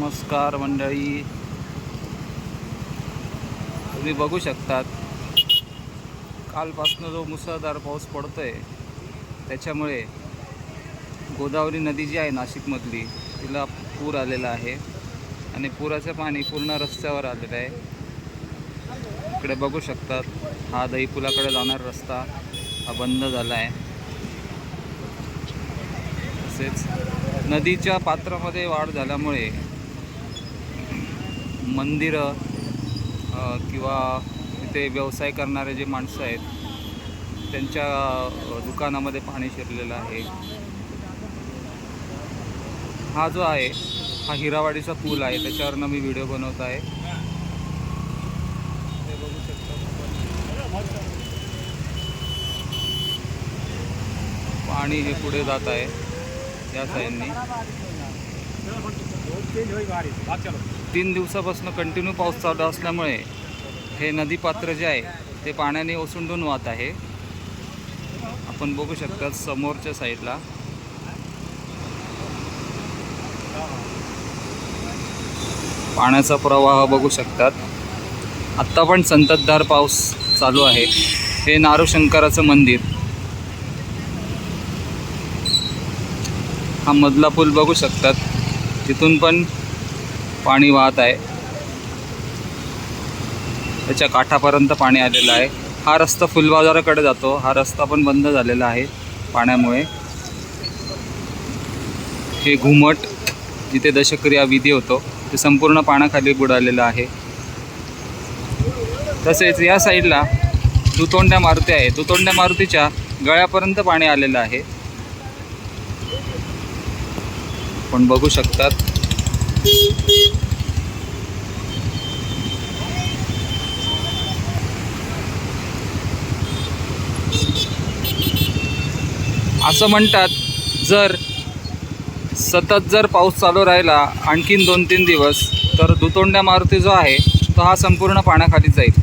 नमस्कार मंडळी. तुम्ही बघू शकतात कालपासून जो मुसळधार पाऊस पडतो आहे त्याच्यामुळे गोदावरी नदी जी आहे नाशिकमधली तिला पूर आलेला आहे आणि पुराचं पाणी पूर्ण रस्त्यावर आलेलं आहे. इकडे बघू शकतात हा दहीपुलाकडे जाणारा रस्ता हा बंद झाला आहे. तसेच नदीच्या पात्रामध्ये वाढ झाल्यामुळे मंदिरं किंवा तिथे व्यवसाय करणारे जे माणसं आहेत त्यांच्या दुकानामध्ये पाणी शिरलेलं आहे. हा जो आहे हा हिरावाडीचा पूल आहे. त्याच्यावरनं मी व्हिडिओ बनवत आहे. पाणी हे पुढे जात आहे या साईडनी. तीन दिवसापासून कंटिन्यू पाऊस चालू असल्यामुळे हे नदीपात्र जे आहे ते पाण्याने ओसंडून वाहत आहे. आपण बघू शकता समोरच्या साईडला. पाण्याचा प्रवाह बघू शकतात. आत्ता पण संततधार पाऊस चालू आहे. हे नारू शंकराचं मंदिर. हा मधला पूल बघू शकतात. तिथून पण पाणी वाहत आहे. त्याच्या काठापर्यंत पाणी आलेलं आहे. हा रस्ता फुलबाजाराकडे जातो. हा रस्ता पण बंद झालेला आहे पाण्यामुळे. हे घुमट जिथे दशक्रिया विधी होतो ते संपूर्ण पाण्याखाली बुडालेलं आहे. तसेच या साईडला दुतोंड्या मारुती आहे. दुतोंड्या मारुतीच्या गळ्यापर्यंत पाणी आलेलं आहे. आपण बघू शकतात. असं म्हणतात जर सतत जर पाऊस चालू राहिला आणखीन दोन तीन दिवस तर दुतोंड्या मारुती जो आहे तो हा संपूर्ण पाण्याखाली जाईल.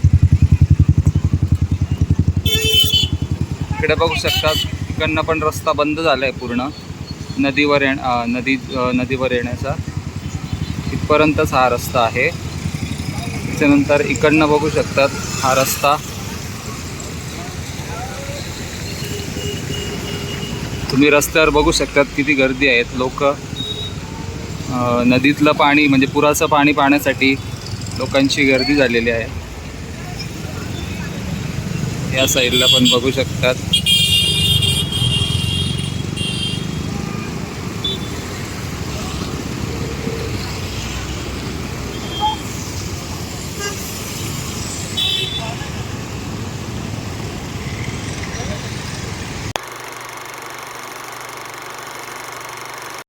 इकडे बघू शकतात इकडनं पण रस्ता बंद झाला आहे पूर्ण. नदीवर येण नदी नदीवर येण्याचा इथपर्यंतच हा रस्ता आहे. त्याच्यानंतर इकडनं बघू शकतात हा रस्ता. तुम्ही रस्त्यावर बघू शकतात किती गर्दी आहेत लोक. नदीतलं पाणी म्हणजे पुराचं पाणी पाण्यासाठी लोकांची गर्दी झालेली आहे. या साईडला पण बघू शकतात.